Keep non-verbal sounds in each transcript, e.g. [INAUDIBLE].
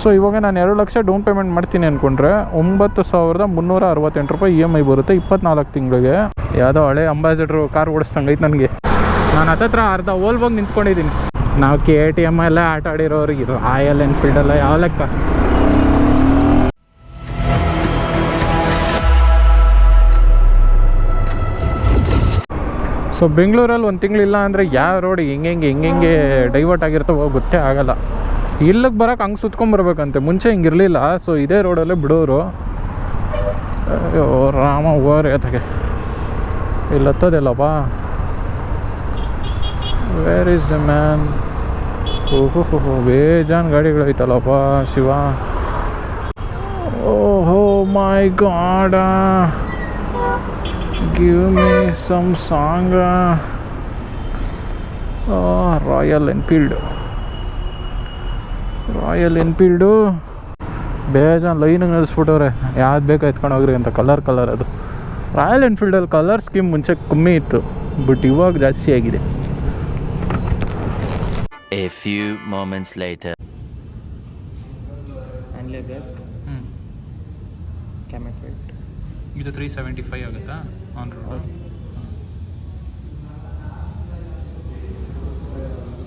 So ಇವಾಗ ನಾನು ಎರಡು ಲಕ್ಷ ಡೌನ್ ಪೇಮೆಂಟ್ ಮಾಡ್ತೀನಿ ಅಂದ್ಕೊಂಡ್ರೆ ಒಂಬತ್ತು ಸಾವಿರದ ಮುನ್ನೂರ ಅರವತ್ತೆಂಟು ರೂಪಾಯಿ ಇ ಎಂ ಐ ಬರುತ್ತೆ ಇಪ್ಪತ್ನಾಲ್ಕು ತಿಂಗಳಿಗೆ. ಯಾವುದೋ ಹಳೆ ಅಂಬಾಸಿಡ್ರು ಕಾರ್ ಓಡಿಸ್ದಂಗೆ ಐತೆ ನನಗೆ. ನಾನು ಹತ್ತತ್ರ ಅರ್ಧ ಓಲ್ಬೋಗಿ ನಿಂತ್ಕೊಂಡಿದ್ದೀನಿ. ನಾವು ಕೆ ಟಿ ಎಂ ಎಲ್ಲ ಆಟ ಆಡಿರೋರಿಗೆ ಇದು ಆಯಲ್ ಎನ್ಫೀಲ್ಡ್ ಎಲ್ಲ ಯಾವ ಲೆಕ್ಕ? ಸೊ ಬೆಂಗಳೂರಲ್ಲಿ ಒಂದು ತಿಂಗಳಿಲ್ಲ ಅಂದರೆ ಯಾವ ರೋಡ್ ಹೆಂಗೆ ಹೆಂಗೆ ಹೆಂಗೆ ಡೈವರ್ಟ್ ಆಗಿರ್ತವೋ ಗೊತ್ತೇ ಆಗಲ್ಲ. ಇಲ್ಲಿಗೆ ಬರೋಕೆ ಹಂಗೆ ಸುತ್ಕೊಂಬರ್ಬೇಕಂತೆ ಮುಂಚೆ ಹಿಂಗಿರಲಿಲ್ಲ ಸೊ ಇದೇ ರೋಡಲ್ಲೇ ಬಿಡೋರು. ಅಯ್ಯೋ, ರಾಮ ಹೋಗ್ರಿ ಅದಕ್ಕೆ ಇಲ್ಲಿ ಹತ್ತೋದಿಲ್ಲಪ್ಪ? ವೇರ್ ಈಸ್ ದ ಮ್ಯಾನ್ ಓಹೋ ಹೋ ಬೇಜಾನ್ ಗಾಡಿಗಳೈತಲ್ಲಪ್ಪ ಶಿವ. ಓಹೋ my god give me some song Royal Enfield Royal Enfield ಬೇಜಾನ್ ಲೈನ್ ನಿಲ್ಲಿಸ್ಬಿಟ್ಟವ್ರೆ ಯಾವ್ದು ಬೇಕು ಎತ್ಕೊಂಡು ಹೋಗ್ರಿ ಅಂತ ಕಲರ್ ಕಲರ್ ಅದು. ರಾಯಲ್ ಎನ್ಫೀಲ್ಡಲ್ಲಿ ಕಲರ್ ಸ್ಕೀಮ್ ಮುಂಚೆ ಕಮ್ಮಿ ಇತ್ತು ಬಟ್ ಇವಾಗ ಜಾಸ್ತಿ ಆಗಿದೆ. A few moments later. Kamet white ಇದು ತ್ರೀ ಸೆವೆಂಟಿ ಫೈವ್ ಆಗುತ್ತಾ on road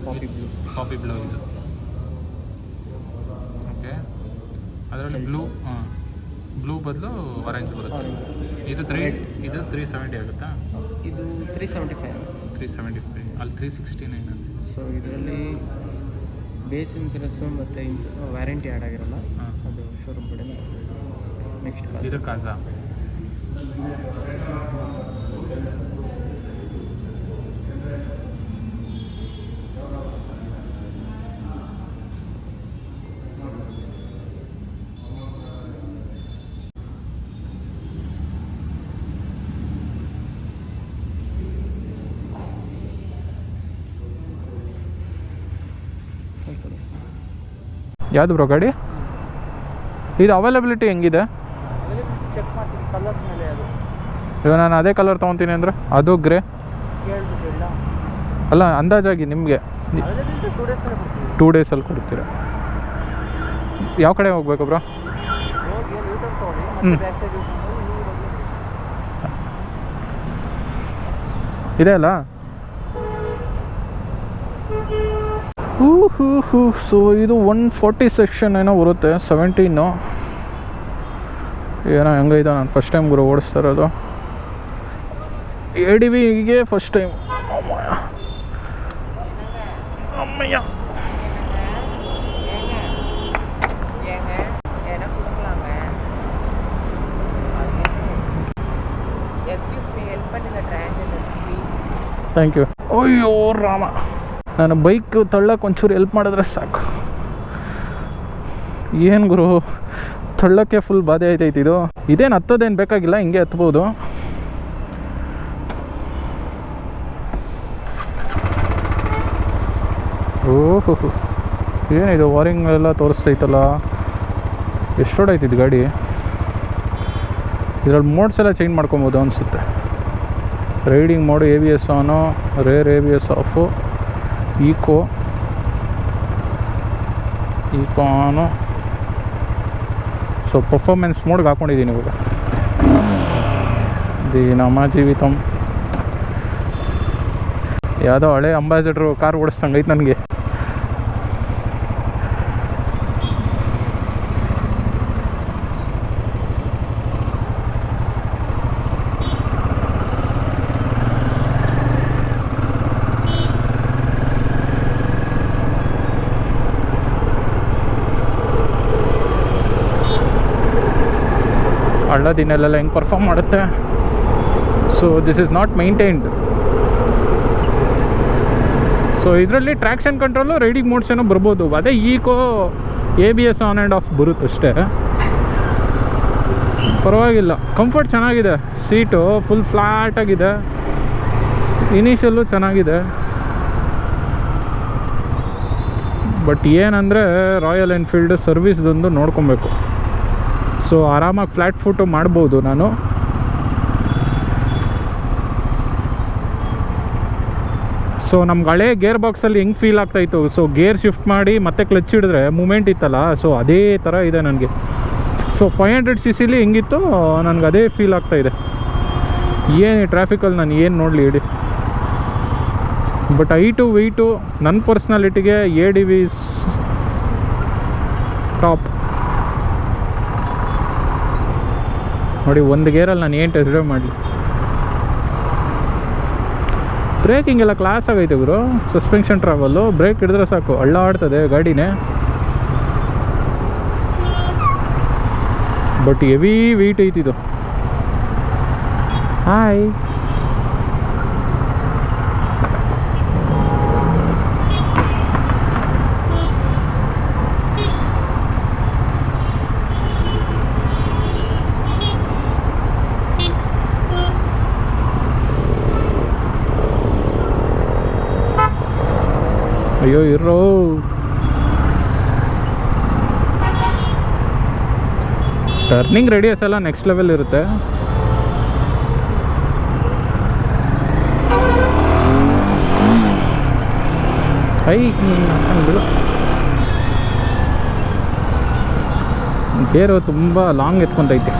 coffee blue coffee blue ಇದು. ಅದರಲ್ಲಿ ಬ್ಲೂ ಹಾಂ. ಬ್ಲೂ ಬದಲು ಆರೆಂಜ್ ಬರುತ್ತೆ. ಇದು ತ್ರೀ ಇದು ತ್ರೀ ಸೆವೆಂಟಿ ಆಗುತ್ತಾ? ಇದು three seventy five three seventy five ಅಲ್ಲಿ ತ್ರೀ ಸಿಕ್ಸ್ಟಿ ನೈನ್ ಅಂತ ಸೊ ಇದರಲ್ಲಿ ಬೇಸ್ ಇನ್ಸೂರೆನ್ಸು ಮತ್ತು ಇನ್ಸು ವ್ಯಾರಂಟಿ ಆ್ಯಡ್ ಆಗಿರಲ್ಲ ಹಾಂ. ಅದು ಶೋರೂಮ್ ಕಡೆ ನೆಕ್ಸ್ಟ್ ಇದು ಕಾಜಾ ಯಾವುದು ಬ್ರೋ ಗಾಡಿ? ಇದು ಅವೈಲಬಿಲಿಟಿ ಹೆಂಗಿದೆ? ಇವಾಗ ನಾನು ಅದೇ ಕಲರ್ ತೊಗೊತೀನಿ ಅಂದರೆ ಅದು ಗ್ರೇ ಅಲ್ಲ, ಅಂದಾಜಾಗಿ ನಿಮಗೆ. ಟೂ ಡೇಸಲ್ಲೇ ಕೊಡ್ತೀರ? ಯಾವ ಕಡೆ ಹೋಗ್ಬೇಕು ಬ್ರೋ ಹ್ಞೂ ಇದೆ ಯೂಟರ್ನ್ ಹೂ ಹೂ ಹೂ ಸೊ ಇದು ಒನ್ ಫಾರ್ಟಿ ಸೆಕ್ಷನ್ ಏನೋ ಬರುತ್ತೆ ಸೆವೆಂಟೀನು ಏನೋ ಹೆಂಗೈತೆ ನಾನು ಫಸ್ಟ್ ಟೈಮ್ ಗುರು ಓಡಿಸ್ತಾ ಇರೋದು ಎ ಡಿ ವಿಗೆ ಫಸ್ಟ್ ಟೈಮ್ ಅಮ್ಮಯ್ಯ ಥ್ಯಾಂಕ್ ಯು ಅಯ್ಯೋ ರಾಮ ನಾನು ಬೈಕ್ ತಳ್ಳಕ್ಕೆ ಒಂಚೂರು ಹೆಲ್ಪ್ ಮಾಡಿದ್ರೆ ಸಾಕು. ಏನು ಗುರು? ತಳ್ಳೋಕ್ಕೆ ಫುಲ್ ಬಾಧೆ ಆಯ್ತೈತೆ ಇದು. ಇದೇನು ಹತ್ತೋದೇನು ಬೇಕಾಗಿಲ್ಲ, ಹಿಂಗೆ ಹತ್ಬೋದು. ಓಹೋ ಏನಿದು ವಾರಿಂಗ್ ಎಲ್ಲ ತೋರಿಸ್ತೈತಲ್ಲ. ಎಷ್ಟು ಇದು ಗಾಡಿ? ಇದ್ರಲ್ಲಿ ಮೋಡ್ಸ್ ಎಲ್ಲ ಚೇಂಜ್ ಮಾಡ್ಕೊಬೋದು ಅನಿಸುತ್ತೆ. Riding mode A B S on rear A B S off eco eco so performance ಮೋಡ್ಗೆ ಹಾಕ್ಕೊಂಡಿದ್ದೀನಿ ಇವಾಗ. ದಿ ನಮ್ಮ ಜೀವಿತಂ ಯಾವುದೋ ಹಳೆ ಅಂಬಾಸಿಡ್ರು ಕಾರ್ ಓಡಿಸ್ದಂಗೆ ಐತೆ ನನಗೆ. ಹಳ್ಳ ದಿನಲ್ಲೆಲ್ಲ ಹೆಂಗೆ ಪರ್ಫಾರ್ಮ್ ಮಾಡುತ್ತೆ? So this is not maintained so ಇದರಲ್ಲಿ ಟ್ರ್ಯಾಕ್ಷನ್ ಕಂಟ್ರೋಲು ರೈಡಿಂಗ್ ಮೋಡ್ಸ್ ಏನೋ ಬರ್ಬೋದು. ಅದೇ eco A B S on and off ಬರುತ್ತೆ ಅಷ್ಟೇ. ಪರವಾಗಿಲ್ಲ. ಕಂಫರ್ಟ್ ಚೆನ್ನಾಗಿದೆ. ಸೀಟು ಫುಲ್ ಫ್ಲ್ಯಾಟಾಗಿದೆ ಇನಿಷಿಯಲ್ಲು ಚೆನ್ನಾಗಿದೆ. ಬಟ್ ಏನಂದರೆ ರಾಯಲ್ ಎನ್ಫೀಲ್ಡ್ ಸರ್ವಿಸ್ದೊಂದು ನೋಡ್ಕೊಬೇಕು. ಸೊ ಆರಾಮಾಗಿ ಫ್ಲ್ಯಾಟ್ ಫೋಟೋ ಮಾಡ್ಬೋದು ನಾನು. ಸೊ ನಮ್ಗೆ ಹಳೆ ಗೇರ್ ಬಾಕ್ಸಲ್ಲಿ ಹೆಂಗೆ ಫೀಲ್ ಆಗ್ತಾಯಿತ್ತು? ಸೊ ಗೇರ್ ಶಿಫ್ಟ್ ಮಾಡಿ ಮತ್ತೆ ಕ್ಲಚ್ ಹಿಡಿದ್ರೆ ಮೂಮೆಂಟ್ ಇತ್ತಲ್ಲ, ಸೊ ಅದೇ ಥರ ಇದೆ ನನಗೆ. ಸೊ ಫೈವ್ ಹಂಡ್ರೆಡ್ ಸಿ ಸಿಲಿ ಹೆಂಗಿತ್ತು, ನನಗೆ ಅದೇ ಫೀಲ್ ಆಗ್ತಾ ಇದೆ ಏನು ಟ್ರಾಫಿಕಲ್ಲಿ ನಾನು ಏನು ನೋಡಲಿ ಹೇಳಿ ಬಟ್ ಐಟು ವೆಯ್ಟು ನನ್ನ ಪರ್ಸ್ನಾಲಿಟಿಗೆ ಎ ಡಿ ವಿ ಟಾಪ್ ನೋಡಿ, ಒಂದು ಗೇರಲ್ಲಿ ನಾನು ಏನು ಟೆಸ್ಟ್ ಡ್ರೈವ್ ಮಾಡಲಿ. ಬ್ರೇಕಿಂಗ್ ಎಲ್ಲ ಕ್ಲಾಸ್ ಆಗೈತೆ ಗುರು. ಸಸ್ಪೆನ್ಷನ್ ಟ್ರಾವೆಲ್ಲು ಬ್ರೇಕ್ ಹಿಡಿದ್ರೆ ಸಾಕು. ಹಳ್ಳ ಆಡ್ತದೆ ಗಾಡಿನೇ ಬಟ್ ಹೆವಿ ವೆಯ್ಟ್ ಐತಿದು ಹಾಯ್ ಅಯ್ಯೋ ಇರೋ ಟರ್ನಿಂಗ್ ರೇಡಿಯಸ್ ಎಲ್ಲ ನೆಕ್ಸ್ಟ್ ಲೆವೆಲ್ ಇರುತ್ತೆ. ಐ ಗೇರು ತುಂಬ ಲಾಂಗ್ ಎತ್ಕೊಂತೈತೆ.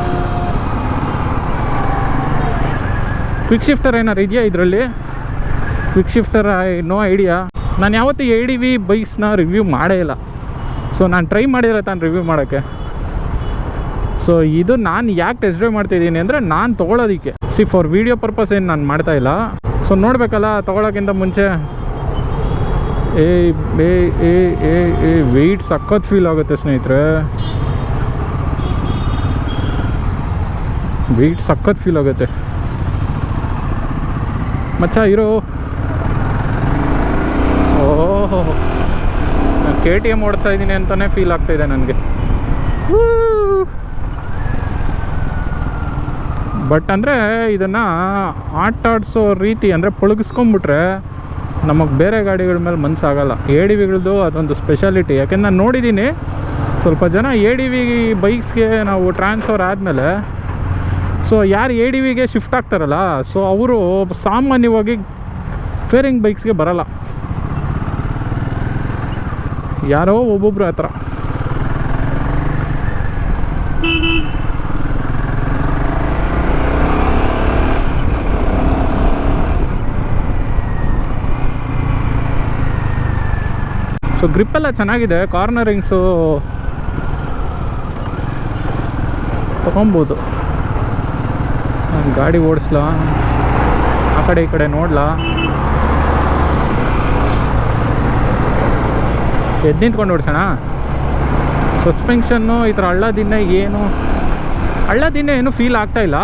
ಕ್ವಿಕ್ ಶಿಫ್ಟರ್ ಏನಾರು ಇದೆಯಾ ಇದರಲ್ಲಿ? ಕ್ವಿಕ್ ಶಿಫ್ಟರ್ ನೋ ಐಡಿಯಾ ನಾನು ಯಾವತ್ತೂ ಎ ಡಿ ವಿ ಬೈಕ್ಸ್ನ ರಿವ್ಯೂ ಮಾಡೇ ಇಲ್ಲ. ಸೊ ನಾನು ಟ್ರೈ ಮಾಡಿದ್ರೆ ತಾನು ರಿವ್ಯೂ ಮಾಡೋಕ್ಕೆ. ಸೊ ಇದು ನಾನು ಯಾಕೆ ಟೆಸ್ಟ್ ಡ್ರೈವ್ ಮಾಡ್ತಿದ್ದೀನಿ ಅಂದರೆ ನಾನು ತೊಗೊಳೋದಕ್ಕೆ. ಸಿ ಫಾರ್ ವೀಡಿಯೋ ಪರ್ಪಸ್ ಏನು ನಾನು ಮಾಡ್ತಾ ಇಲ್ಲ. ಸೊ ನೋಡಬೇಕಲ್ಲ, ತೊಗೊಳಕ್ಕಿಂತ ಮುಂಚೆ. ಏ ಬೇ ಏ ಏ ಏ ವೆಯ್ಟ್ ಸಖತ್ ಫೀಲ್ ಆಗುತ್ತೆ ಸ್ನೇಹಿತರೆ. ವೆಯ್ಟ್ ಸಖತ್ ಫೀಲ್ ಆಗುತ್ತೆ. ಮಚ್ಚ, ಇರೋ. ಓಹೋ ಕೆ ಟಿ ಎಂ ಓಡಿಸ್ತಾ ಇದ್ದೀನಿ ಅಂತಲೇ ಫೀಲ್ ಆಗ್ತಾಯಿದೆ ನನಗೆ. ಬಟ್ ಅಂದರೆ ಇದನ್ನು ಆಟ ಆಡಿಸೋ ರೀತಿ ಅಂದರೆ ಪೊಳಗಿಸ್ಕೊಂಬಿಟ್ರೆ ನಮಗೆ ಬೇರೆ ಗಾಡಿಗಳ ಮೇಲೆ ಮನಸ್ಸಾಗಲ್ಲ ಎ ಡಿ ವಿಗಳದ್ದು ಅದೊಂದು ಸ್ಪೆಷಾಲಿಟಿ ಯಾಕೆಂದ್ರೆ ನಾನು ನೋಡಿದ್ದೀನಿ ಸ್ವಲ್ಪ ಜನ ಎ ಡಿ ವಿ ಬೈಕ್ಸ್ಗೆ ನಾವು ಟ್ರಾನ್ಸ್ಫರ್ ಆದಮೇಲೆ ಸೊ ಯಾರು ಎ ಡಿ ವಿಗೆ ಶಿಫ್ಟ್ ಆಗ್ತಾರಲ್ಲ ಸೊ ಅವರು ಸಾಮಾನ್ಯವಾಗಿ ಫೇರಿಂಗ್ ಬೈಕ್ಸ್ಗೆ ಬರಲ್ಲ. ಯಾರೋ ಒಬ್ಬೊಬ್ರು ಆ ಥರ. ಸೊ ಗ್ರಿಪ್ ಎಲ್ಲ ಚೆನ್ನಾಗಿದೆ ಕಾರ್ನರಿಂಗ್ಸು ತಗೊಬೋದು. ನಾನು ಗಾಡಿ ಓಡಿಸ್ಲಾ? ಆ ಕಡೆ ಈ ಕಡೆ ನೋಡ್ಲಾ? ಎದ್ದು ನಿಂತ್ಕೊಂಡು ಓಡಿಸೋಣ? ಸಸ್ಪೆನ್ಷನ್ನು ಈ ಥರ ಹಳ್ಳದಿನ್ನೆ ಏನು ಹಳ್ಳದಿಂದ ಏನು ಫೀಲ್ ಆಗ್ತಾ ಇಲ್ಲ.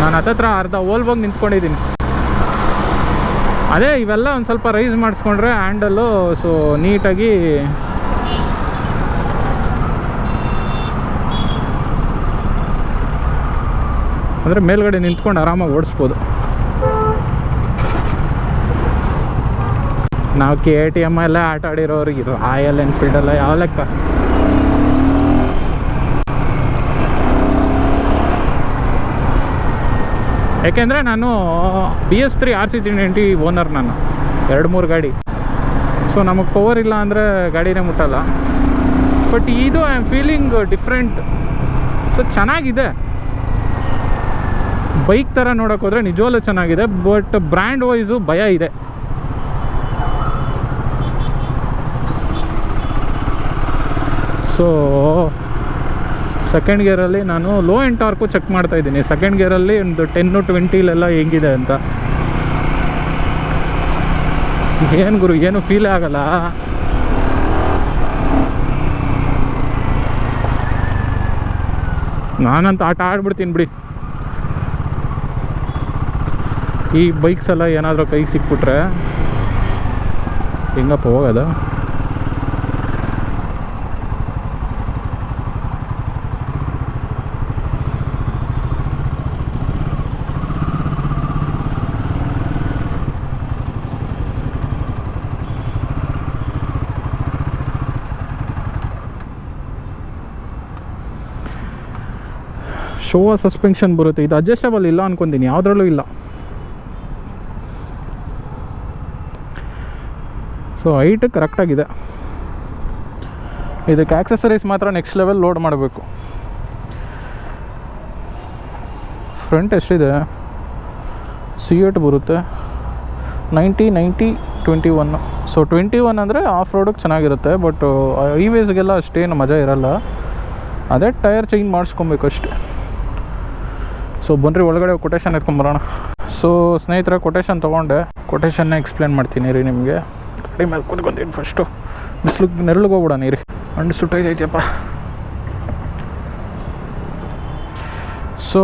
ನಾನು ಹತ್ತತ್ರ ಅರ್ಧ ಓಲ್ಬೋಗಿ ನಿಂತ್ಕೊಂಡಿದ್ದೀನಿ. ಅದೇ ಇವೆಲ್ಲ ಒಂದು ಸ್ವಲ್ಪ ರೈಸ್ ಮಾಡಿಸ್ಕೊಂಡ್ರೆ ಹ್ಯಾಂಡಲ್ಲು ಸೊ ನೀಟಾಗಿ ಅಂದರೆ ಮೇಲ್ಗಡೆ ನಿಂತ್ಕೊಂಡು ಆರಾಮಾಗಿ ಓಡಿಸ್ಬೋದು. ನಾವು ಕೆ ಟಿ ಎಂ ಎಲ್ಲ ಆಟ ಆಡಿರೋರಿಗೆ ಇದು ಎನ್ಫೀಲ್ಡ್ ಎಲ್ಲ ಯಾವ ಲೆಕ್ಕ? ಯಾಕೆಂದರೆ ನಾನು B S three R C three ninety owner ನಾನು. ಎರಡು ಮೂರು ಗಾಡಿ. ಸೊ ನಮಗೆ ಪವರ್ ಇಲ್ಲ ಅಂದರೆ ಗಾಡಿನೇ ಮುಟ್ಟಲ್ಲ. ಬಟ್ ಇದು I am feeling different so ಚೆನ್ನಾಗಿದೆ. ಬೈಕ್ ಥರ ನೋಡೋಕೆ ಹೋದರೆ ನಿಜವಲ್ಲೂ ಚೆನ್ನಾಗಿದೆ. ಬಟ್ ಬ್ರ್ಯಾಂಡ್ ವೈಸು ಭಯ ಇದೆ. ಸೊ ಸೆಕೆಂಡ್ ಗೇರಲ್ಲಿ ನಾನು ಲೋ ಆ್ಯಂಡ್ ಟಾರ್ಕು ಚೆಕ್ ಮಾಡ್ತಾ ಇದ್ದೀನಿ. ಸೆಕೆಂಡ್ ಗೇರಲ್ಲಿ ಒಂದು ಟೆನ್ನು ಟ್ವೆಂಟಿಲೆಲ್ಲ ಹೆಂಗಿದೆ ಅಂತ. ಏನು ಗುರು, ಏನು ಫೀಲೇ ಆಗಲ್ಲ. ನಾನಂತ ಆಟ ಆಡ್ಬಿಡ್ತೀನಿ ಬಿಡಿ. ಈ ಬೈಕ್ಸ್ ಎಲ್ಲ ಏನಾದರೂ ಕೈ ಸಿಕ್ಬಿಟ್ರೆ ಹೆಂಗಪ್ಪ ಹೋಗೋದು? ಶೋವಾ ಸಸ್ಪೆನ್ಷನ್ ಬರುತ್ತೆ. ಇದು ಅಡ್ಜಸ್ಟಬಲ್ ಇಲ್ಲ ಅನ್ಕೊಂತೀನಿ. ಯಾವುದ್ರಲ್ಲೂ ಇಲ್ಲ. ಸೊ ಹೈಟ್ ಕರೆಕ್ಟಾಗಿದೆ ಇದಕ್ಕೆ ಆಕ್ಸೆಸರೀಸ್ ಮಾತ್ರ ನೆಕ್ಸ್ಟ್ ಲೆವೆಲ್ ಲೋಡ್ ಮಾಡಬೇಕು. ಫ್ರಂಟ್ ಎಷ್ಟಿದೆ? ಸಿ ಏಟ್ ಬರುತ್ತೆ. Ninety ninety twenty one so twenty one ಅಂದರೆ ಆಫ್ ರೋಡಕ್ಕೆ ಚೆನ್ನಾಗಿರುತ್ತೆ ಬಟ್ ಹೈವೇಸ್ಗೆಲ್ಲ ಅಷ್ಟೇನು ಮಜಾ ಇರಲ್ಲ. ಅದೇ ಟೈರ್ ಚೇಂಜ್ ಮಾಡಿಸ್ಕೊಬೇಕು ಅಷ್ಟೇ. ಸೊ ಬನ್ರಿ, ಒಳಗಡೆ ಕೊಟೇಶನ್ ಎತ್ಕೊಂಬರೋಣ ಸೊ ಸ್ನೇಹಿತರ ಕೊಟೇಶನ್ ತೊಗೊಂಡೆ. ಕೊಟೇಶನ್ನ ಎಕ್ಸ್ಪ್ಲೇನ್ ಮಾಡ್ತೀನಿ ರೀ ನಿಮಗೆ. ಗಾಡಿ ಮೇಲೆ ಕೂತ್ಕೊಂತೀನಿ ಫಸ್ಟು ಬಿಸಿಲು, ನೆರಳಿಗೆ ಹೋಗ್ಬಿಡೋಣ ರೀ ಹಣ್ಣು ಸುಟ್ಟೈತೈತಪ್ಪ ಸೊ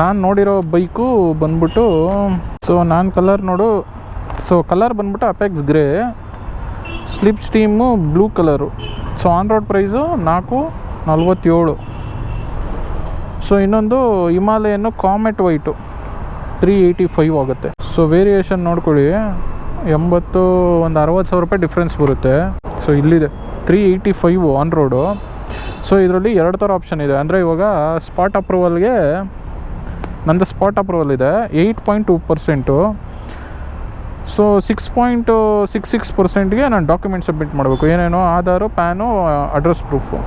ನಾನು ನೋಡಿರೋ ಬೈಕು ಬಂದ್ಬಿಟ್ಟು ಸೊ ನಾನು ಕಲರ್ ನೋಡು. ಸೊ ಕಲರ್ ಬಂದ್ಬಿಟ್ಟು apex grey slip steam blue colour so on road price ನಾಲ್ಕು ನಲ್ವತ್ತೇಳು. ಸೊ ಇನ್ನೊಂದು Himalayan Kamet white three eighty five ಆಗುತ್ತೆ. ಸೊ ವೇರಿಯೇಷನ್ ನೋಡ್ಕೊಳ್ಳಿ. ಎಂಬತ್ತು, ಒಂದು ಅರವತ್ತು ಸಾವಿರ ರೂಪಾಯಿ ಡಿಫ್ರೆನ್ಸ್ ಬರುತ್ತೆ. ಸೊ ಇಲ್ಲಿದೆ. Three eighty five on road so ಇದರಲ್ಲಿ ಎರಡು ಥರ ಆಪ್ಷನ್ ಇದೆ. ಅಂದರೆ ಇವಾಗ ಸ್ಪಾಟ್ ಅಪ್ರೂವಲ್ಗೆ ನಂದು ಸ್ಪಾಟ್ ಅಪ್ರೂವಲ್ ಇದೆ. Eight point two percent so six point six six ಪರ್ಸೆಂಟ್ಗೆ ನಾನು ಡಾಕ್ಯುಮೆಂಟ್ ಸಬ್ಮಿಟ್ ಮಾಡಬೇಕು. ಏನೇನೋ Aadhaar PAN address proof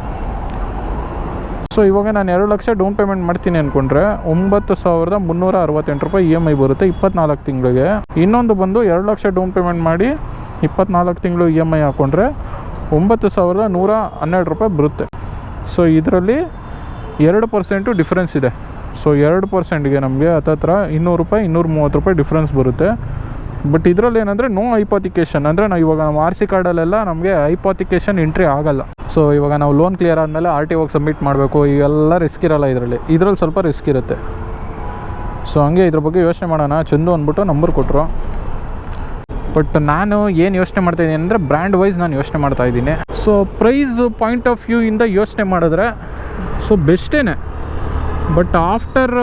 so ಇವಾಗ ನಾನು ಎರಡು ಲಕ್ಷ ಡೌನ್ ಪೇಮೆಂಟ್ ಮಾಡ್ತೀನಿ ಅಂದ್ಕೊಂಡ್ರೆ ಒಂಬತ್ತು ಸಾವಿರದ ಮುನ್ನೂರ ಅರವತ್ತೆಂಟು ರೂಪಾಯಿ ಇ ಎಂ ಐ ಬರುತ್ತೆ ಇಪ್ಪತ್ನಾಲ್ಕು ತಿಂಗಳಿಗೆ. ಇನ್ನೊಂದು ಬಂದು ಎರಡು ಲಕ್ಷ ಡೌನ್ ಪೇಮೆಂಟ್ ಮಾಡಿ ಇಪ್ಪತ್ನಾಲ್ಕು ತಿಂಗಳು ಇ ಎಂ ಐ ಹಾಕ್ಕೊಂಡ್ರೆ ಒಂಬತ್ತು ಸಾವಿರದ ನೂರ ಹನ್ನೆರಡು ರೂಪಾಯಿ ಬರುತ್ತೆ. ಸೊ ಇದರಲ್ಲಿ ಎರಡು ಪರ್ಸೆಂಟು ಡಿಫ್ರೆನ್ಸ್ ಇದೆ. ಸೊ ಎರಡು ಪರ್ಸೆಂಟ್ಗೆ ನಮಗೆ ಹತ್ತತ್ರ ಇನ್ನೂರು ರೂಪಾಯಿ, ಇನ್ನೂರ ಮೂವತ್ತು ರೂಪಾಯಿ ಡಿಫ್ರೆನ್ಸ್ ಬರುತ್ತೆ. ಬಟ್ ಇದರಲ್ಲಿ ಏನಂದರೆ ನೋ ಐಪಾತಿಕೇಶನ್ ಅಂದರೆ ನಾವು ಇವಾಗ ನಮ್ಮ ಆರ್ ಸಿ ಕಾರ್ಡಲ್ಲೆಲ್ಲ ನಮಗೆ ಐಪಾತಿಕೇಶನ್ ಎಂಟ್ರಿ ಆಗಲ್ಲ. ಸೊ ಇವಾಗ ನಾವು ಲೋನ್ ಕ್ಲಿಯರ್ ಆದಮೇಲೆ ಆರ್ ಟಿ ಒಗೆ ಸಬ್ಮಿಟ್ ಮಾಡಬೇಕು. ಇವೆಲ್ಲ ರಿಸ್ಕ್ ಇರಲ್ಲ ಇದರಲ್ಲಿ. ಇದರಲ್ಲಿ ಸ್ವಲ್ಪ ರಿಸ್ಕ್ ಇರುತ್ತೆ. ಸೊ ಹಂಗೆ ಇದ್ರ ಬಗ್ಗೆ ಯೋಚನೆ ಮಾಡೋಣ. ಚಂದು ಅಂದ್ಬಿಟ್ಟು ನಂಬರ್ ಕೊಟ್ಟರು ಬಟ್ ನಾನು ಏನು ಯೋಚನೆ ಮಾಡ್ತಾ ಇದ್ದೀನಿ ಅಂದರೆ ಬ್ರ್ಯಾಂಡ್ ವೈಸ್ ನಾನು ಯೋಚನೆ ಮಾಡ್ತಾ ಇದ್ದೀನಿ. So price point of view ಇಂದ ಯೋಚನೆ ಮಾಡಿದ್ರೆ ಸೊ ಬೆಸ್ಟೇನೆ ಬಟ್ ಆಫ್ಟರ್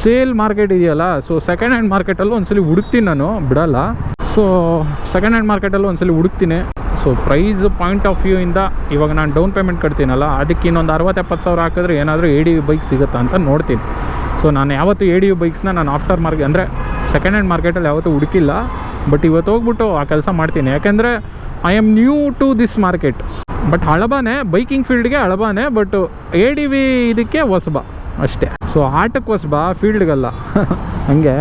ಸೇಲ್ ಮಾರ್ಕೆಟ್ ಇದೆಯಲ್ಲ ಸೊ ಸೆಕೆಂಡ್ ಹ್ಯಾಂಡ್ ಮಾರ್ಕೆಟಲ್ಲೂ ಒಂದ್ಸಲಿ ಹುಡುಕ್ತೀನಿ ನಾನು. ಬಿಡಲ್ಲ. ಸೊ ಸೆಕೆಂಡ್ ಹ್ಯಾಂಡ್ ಮಾರ್ಕೆಟಲ್ಲೂ ಒಂದ್ಸಲಿ ಹುಡುಕ್ತೀನಿ. So price point of view ಇಂದ ಇವಾಗ ನಾನು ಡೌನ್ ಪೇಮೆಂಟ್ ಕಟ್ತೀನಲ್ಲ, ಅದಕ್ಕೆ ಇನ್ನೊಂದು ಅರವತ್ತು ಎಪ್ಪತ್ತು ಸಾವಿರ ಹಾಕಿದ್ರೆ ಏನಾದರೂ ಎ ಡಿ ಯು ಬೈಕ್ ಸಿಗುತ್ತಾ ಅಂತ ನೋಡ್ತೀನಿ. ಸೊ ನಾನು ಯಾವತ್ತೂ ಎ ಡಿ ಯು ಬೈಕ್ಸ್ನ ನಾನು ಆಫ್ಟರ್ ಮಾರ್ಕೆಟ್ ಅಂದರೆ ಸೆಕೆಂಡ್ ಹ್ಯಾಂಡ್ ಮಾರ್ಕೆಟಲ್ಲಿ ಯಾವತ್ತೂ ಹುಡುಕಿಲ್ಲ. ಬಟ್ ಇವತ್ತು ಹೋಗ್ಬಿಟ್ಟು ಆ ಕೆಲಸ ಮಾಡ್ತೀನಿ. ಯಾಕೆಂದರೆ I am new to this market but ಹಳಬಾನೆ biking ಫೀಲ್ಡ್ಗೆ ಹಳಬಾನೆ ಬಟ್ ಎ ಡಿ ವಿ ಇದಕ್ಕೆ ಹೊಸಬ. ಅಷ್ಟೇ. ಸೊ ಆಟಕ್ಕೆ ಬಾ ಫೀಲ್ಡ್ಗಲ್ಲ [LAUGHS] ಹಂಗೆ.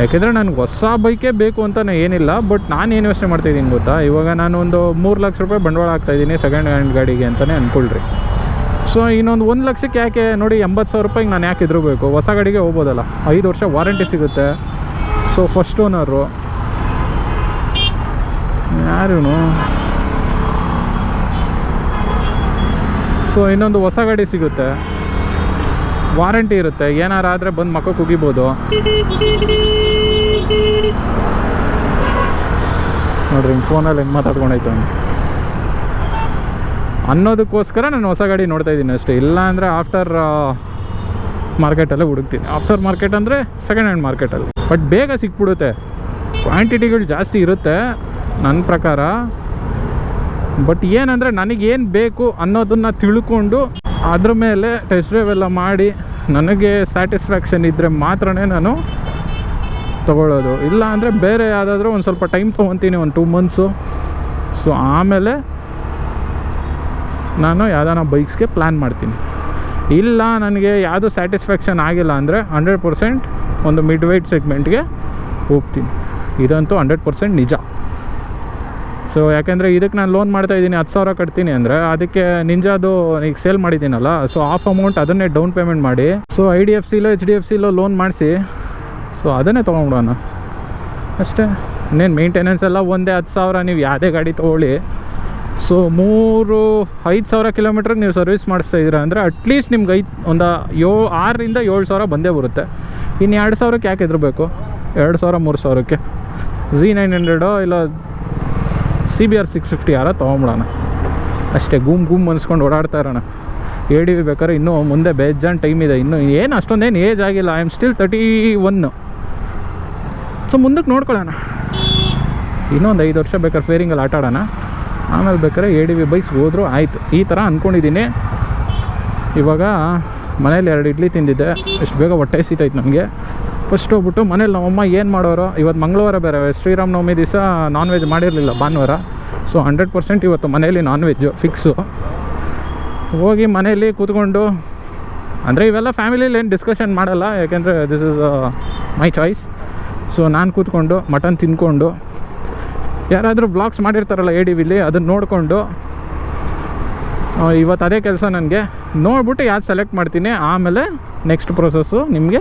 ಯಾಕೆಂದರೆ ನನಗೆ ಹೊಸ ಬೈಕೇ ಬೇಕು ಅಂತ ಏನಿಲ್ಲ ಬಟ್ ನಾನು ಏನು ಯೋಚನೆ ಮಾಡ್ತಾಯಿದ್ದೀನಿ ಗೊತ್ತಾ? ಇವಾಗ ನಾನು ಒಂದು ಮೂರು ಲಕ್ಷ ರೂಪಾಯಿ ಬಂಡವಾಳ ಹಾಕ್ತಾಯಿದ್ದೀನಿ ಸೆಕೆಂಡ್ ಹ್ಯಾಂಡ್ ಗಾಡಿಗೆ ಅಂತಲೇ ಅಂದ್ಕೊಳ್ರಿ ಸೊ ಇನ್ನೊಂದು ಒಂದು ಲಕ್ಷಕ್ಕೆ ಯಾಕೆ? ನೋಡಿ, ಎಂಬತ್ತು ಸಾವಿರ ರೂಪಾಯಿಗೆ ನಾನು ಯಾಕೆ ಇದ್ರಬೇಕು ಹೊಸ ಗಾಡಿಗೆ ಹೋಗ್ಬೋದಲ್ಲ. ಐದು ವರ್ಷ ವಾರಂಟಿ ಸಿಗುತ್ತೆ. ಸೊ ಫಸ್ಟ್ ಓನರು ಯಾರು ಸೊ ಇನ್ನೊಂದು ಹೊಸ ಗಾಡಿ ಸಿಗುತ್ತೆ. ವಾರಂಟಿ ಇರುತ್ತೆ. ಏನಾರು ಆದರೆ ಬಂದು ಮಕ್ಕ ಕುಗಿಬೋದು. ನೋಡ್ರಿ ಫೋನಲ್ಲಿ ಹೆಂಗೆ ಮಾತಾಡ್ಕೊಂಡಾಯ್ತು ಅವ್ನು. ಅನ್ನೋದಕ್ಕೋಸ್ಕರ ನಾನು ಹೊಸ ಗಾಡಿ ನೋಡ್ತಾ ಇದ್ದೀನಿ ಅಷ್ಟೇ. ಇಲ್ಲ ಅಂದರೆ ಆಫ್ಟರ್ ಮಾರ್ಕೆಟಲ್ಲೇ ಹುಡುಕ್ತೀನಿ. ಆಫ್ಟರ್ ಮಾರ್ಕೆಟ್ ಅಂದರೆ ಸೆಕೆಂಡ್ ಹ್ಯಾಂಡ್ ಮಾರ್ಕೆಟಲ್ಲಿ ಬಟ್ ಬೇಗ ಸಿಕ್ಬಿಡುತ್ತೆ. ಕ್ವಾಂಟಿಟಿಗಳು ಜಾಸ್ತಿ ಇರುತ್ತೆ ನನ್ನ ಪ್ರಕಾರ. ಬಟ್ ಏನಂದರೆ ನನಗೇನು ಬೇಕು ಅನ್ನೋದನ್ನು ತಿಳ್ಕೊಂಡು ಅದ್ರ ಮೇಲೆ ಟೆಸ್ಟ್ ಡ್ರೈವ್ ಎಲ್ಲ ಮಾಡಿ ನನಗೆ ಸ್ಯಾಟಿಸ್ಫ್ಯಾಕ್ಷನ್ ಇದ್ದರೆ ಮಾತ್ರ ನಾನು ತೊಗೊಳ್ಳೋದು. ಇಲ್ಲ ಅಂದರೆ ಬೇರೆ ಯಾವುದಾದ್ರೂ ಒಂದು ಸ್ವಲ್ಪ ಟೈಮ್ ತೊಗೊತೀನಿ, ಒಂದು ಟೂ ಮಂತ್ಸು ಸೊ ಆಮೇಲೆ ನಾನು ಯಾವ್ದಾನ ಬೈಕ್ಸ್ಗೆ ಪ್ಲ್ಯಾನ್ ಮಾಡ್ತೀನಿ. ಇಲ್ಲ ನನಗೆ ಯಾವುದು ಸ್ಯಾಟಿಸ್ಫ್ಯಾಕ್ಷನ್ ಆಗಿಲ್ಲ ಅಂದರೆ ಹಂಡ್ರೆಡ್ ಪರ್ಸೆಂಟ್ ಒಂದು ಮಿಡ್ ವೈಟ್ ಸೆಗ್ಮೆಂಟ್ಗೆ ಹೋಗ್ತೀನಿ. ಇದಂತೂ ಹಂಡ್ರೆಡ್ ಪರ್ಸೆಂಟ್ ನಿಜ. ಸೊ ಯಾಕೆಂದರೆ ಇದಕ್ಕೆ ನಾನು ಲೋನ್ ಮಾಡ್ತಾ ಇದ್ದೀನಿ, ಹತ್ತು ಸಾವಿರ ಕಟ್ತೀನಿ ಅಂದರೆ ಅದಕ್ಕೆ ನಿಂಜಾದು ಈಗ ಸೇಲ್ ಮಾಡಿದ್ದೀನಲ್ಲ ಸೊ ಆಫ್ ಅಮೌಂಟ್ ಅದನ್ನೇ ಡೌನ್ ಪೇಮೆಂಟ್ ಮಾಡಿ ಸೊ ಐ ಡಿ ಎಫ್ ಸಿಲೋ ಎಚ್ ಡಿ ಎಫ್ ಸಿಲೋ ಲೋನ್ ಮಾಡಿಸಿ ಸೊ ಅದನ್ನೇ ತೊಗೊಂಬಿಡೋಣ ಅಷ್ಟೇ, ಇನ್ನೇನು ಮೇಂಟೆನೆನ್ಸ್ ಎಲ್ಲ ಒಂದೇ ಹತ್ತು ಸಾವಿರ, ನೀವು ಯಾವುದೇ ಗಾಡಿ ತೊಗೊಳ್ಳಿ. ಸೊ ಮೂರು, ಐದು ಸಾವಿರ ಕಿಲೋಮೀಟ್ರಿಗೆ ನೀವು ಸರ್ವಿಸ್ ಮಾಡಿಸ್ತಾ ಇದ್ದೀರಾ ಅಂದರೆ ಅಟ್ಲೀಸ್ಟ್ ನಿಮ್ಗೆ ಐದು, ಒಂದು ಯೋ, ಆರರಿಂದ ಏಳು ಸಾವಿರ ಬಂದೇ ಬರುತ್ತೆ. ಇನ್ನು ಎರಡು ಸಾವಿರಕ್ಕೆ ಯಾಕೆ ಹೆದರಬೇಕು? ಎರಡು ಸಾವಿರ, ಮೂರು ಸಾವಿರಕ್ಕೆ. ಝಿ ನೈನ್ ಹಂಡ್ರೆಡೋ ಇಲ್ಲ C B R six fifty ಯಾರ? ತೊಗೊಂಬಿಡೋಣ ಅಷ್ಟೇ, ಗುಮ್ ಗುಮ್ ಅನ್ಸ್ಕೊಂಡು ಓಡಾಡ್ತಾ ಇರೋಣ. ಎ ಡಿ ವಿ ಬೇಕಾದ್ರೆ ಇನ್ನೂ ಮುಂದೆ ಬೇಜಾನ್ ಟೈಮ್ ಇದೆ. ಇನ್ನೂ ಏನು ಅಷ್ಟೊಂದೇನು ಏಜ್ ಆಗಿಲ್ಲ. I am still thirty one so ಮುಂದಕ್ಕೆ ನೋಡ್ಕೊಳ್ಳೋಣ. ಇನ್ನೊಂದು ಐದು ವರ್ಷ ಬೇಕಾದ್ರೆ ಫೇರಿಂಗಲ್ಲಿ ಆಟ ಆಡೋಣ. ಆಮೇಲೆ ಬೇಕಾದ್ರೆ ಎ ಡಿ ವಿ ಬೈಕ್ಸ್ ಹೋದ್ರು ಆಯಿತು. ಈ ಥರ ಅಂದ್ಕೊಂಡಿದ್ದೀನಿ ಇವಾಗ ಮನೇಲಿ ಎರಡು ಇಡ್ಲಿ ತಿಂದಿದ್ದೆ. ಎಷ್ಟು ಬೇಗ ಹೊಟ್ಟೆ ಸೀತೈತೆ ನನಗೆ ಫಸ್ಟ್ ಹೋಗ್ಬಿಟ್ಟು ಮನೇಲಿ ನಮ್ಮಮ್ಮ ಏನು ಮಾಡೋರು ಇವತ್ತು ಮಂಗಳವಾರ ಬೇರೆ, ಶ್ರೀರಾಮನವಮಿ ದಿವಸ ನಾನ್ ವೆಜ್ ಮಾಡಿರಲಿಲ್ಲ ಭಾನುವಾರ. ಸೊ ಹಂಡ್ರೆಡ್ ಪರ್ಸೆಂಟ್ ಇವತ್ತು ಮನೇಲಿ ನಾನ್ ವೆಜ್ಜು ಫಿಕ್ಸು ಹೋಗಿ ಮನೇಲಿ ಕೂತ್ಕೊಂಡು, ಅಂದರೆ ಇವೆಲ್ಲ ಫ್ಯಾಮಿಲಿಲಿ ಏನು ಡಿಸ್ಕಷನ್ ಮಾಡಲ್ಲ, ಯಾಕೆಂದರೆ this is my choice so ನಾನು ಕೂತ್ಕೊಂಡು ಮಟನ್ ತಿನ್ಕೊಂಡು, ಯಾರಾದರೂ ಬ್ಲಾಗ್ಸ್ ಮಾಡಿರ್ತಾರಲ್ಲ ಎ ಡಿ ವಿಲಿ ಅದನ್ನು ನೋಡಿಕೊಂಡು ಇವತ್ತು ಅದೇ ಕೆಲಸ ನನಗೆ. ನೋಡ್ಬಿಟ್ಟು ಯಾವ್ದು ಸೆಲೆಕ್ಟ್ ಮಾಡ್ತೀನಿ. ಆಮೇಲೆ ನೆಕ್ಸ್ಟ್ ಪ್ರೊಸೆಸ್ಸು ನಿಮಗೆ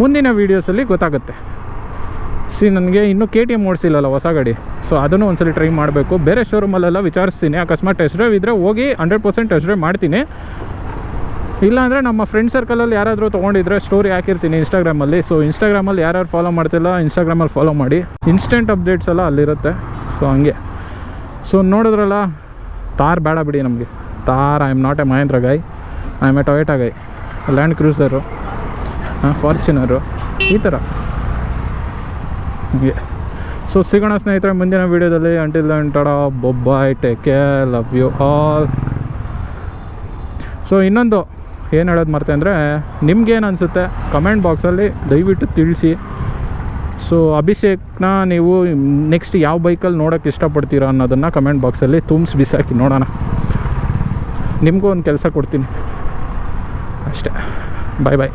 ಮುಂದಿನ ವೀಡಿಯೋಸಲ್ಲಿ ಗೊತ್ತಾಗುತ್ತೆ. ಸಿ ನನಗೆ ಇನ್ನೂ ಕೆ ಟಿ ಎಂ ಓಡಿಸಿಲ್ಲಲ್ಲ ಹೊಸ ಗಾಡಿ. ಸೊ ಅದನ್ನು ಒಂದ್ಸಲಿ ಟ್ರೈ ಮಾಡಬೇಕು. ಬೇರೆ ಶೋರೂಮಲ್ಲೆಲ್ಲ ವಿಚಾರಿಸ್ತೀನಿ. ಅಕಸ್ಮಾತ್ ಟೆಸ್ಟ್ ಡ್ರೈವ್ ಇದ್ದರೆ ಹೋಗಿ ಹಂಡ್ರೆಡ್ ಪರ್ಸೆಂಟ್ ಟೆಸ್ಟ್ ಡ್ರೈವ್ ಮಾಡ್ತೀನಿ. ಇಲ್ಲಾಂದರೆ ನಮ್ಮ ಫ್ರೆಂಡ್ ಸರ್ಕಲಲ್ಲಿ ಯಾರಾದರೂ ತೊಗೊಂಡಿದ್ರೆ ಸ್ಟೋರಿ ಹಾಕಿರ್ತೀನಿ ಇನ್ಸ್ಟಾಗ್ರಾಮಲ್ಲಿ ಸೊ ಇನ್ಸ್ಟಾಗ್ರಾಮಲ್ಲಿ ಯಾರ್ಯಾರು ಫಾಲೋ ಮಾಡ್ತಿಲ್ಲ ಇನ್ಸ್ಟಾಗ್ರಾಮಲ್ಲಿ ಫಾಲೋ ಮಾಡಿ. ಇನ್ಸ್ಟೆಂಟ್ ಅಪ್ಡೇಟ್ಸ್ ಎಲ್ಲ ಅಲ್ಲಿರುತ್ತೆ. ಸೊ ಹಂಗೆ. ಸೊ ನೋಡಿದ್ರಲ್ಲ ತಾರ್ ಬೇಡ ಬಿಡಿ ನಮಗೆ. Thar I am not a Mahindra guy I am a Toyota guy Land Cruiser Fortuner ಈ ಥರ ಸೊ ಸಿಗೋಣ ಸ್ನೇಹಿತರೆ, ಮುಂದಿನ ವೀಡಿಯೋದಲ್ಲಿ. Until then tata bye bye take care love you all so ಇನ್ನೊಂದು, ಏನು ಹೇಳೋದು ಮರ್ತೆ ಅಂದರೆ ನಿಮ್ಗೇನು ಅನಿಸುತ್ತೆ ಕಮೆಂಟ್ ಬಾಕ್ಸಲ್ಲಿ ದಯವಿಟ್ಟು ತಿಳಿಸಿ. ಸೊ ಅಭಿಷೇಕ್ನ ನೀವು ನೆಕ್ಸ್ಟ್ ಯಾವ ಬೈಕಲ್ಲಿ ನೋಡೋಕ್ಕೆ ಇಷ್ಟಪಡ್ತೀರಾ ಅನ್ನೋದನ್ನು ಕಮೆಂಟ್ ಬಾಕ್ಸಲ್ಲಿ ತುಂಬಿಸಿ ಬಿಸಾಕಿ ನೋಡೋಣ. ನಿಮಗೂ ಒಂದು ಕೆಲಸ ಕೊಡ್ತೀನಿ. ಅಷ್ಟೇ. ಬಾಯ್ ಬಾಯ್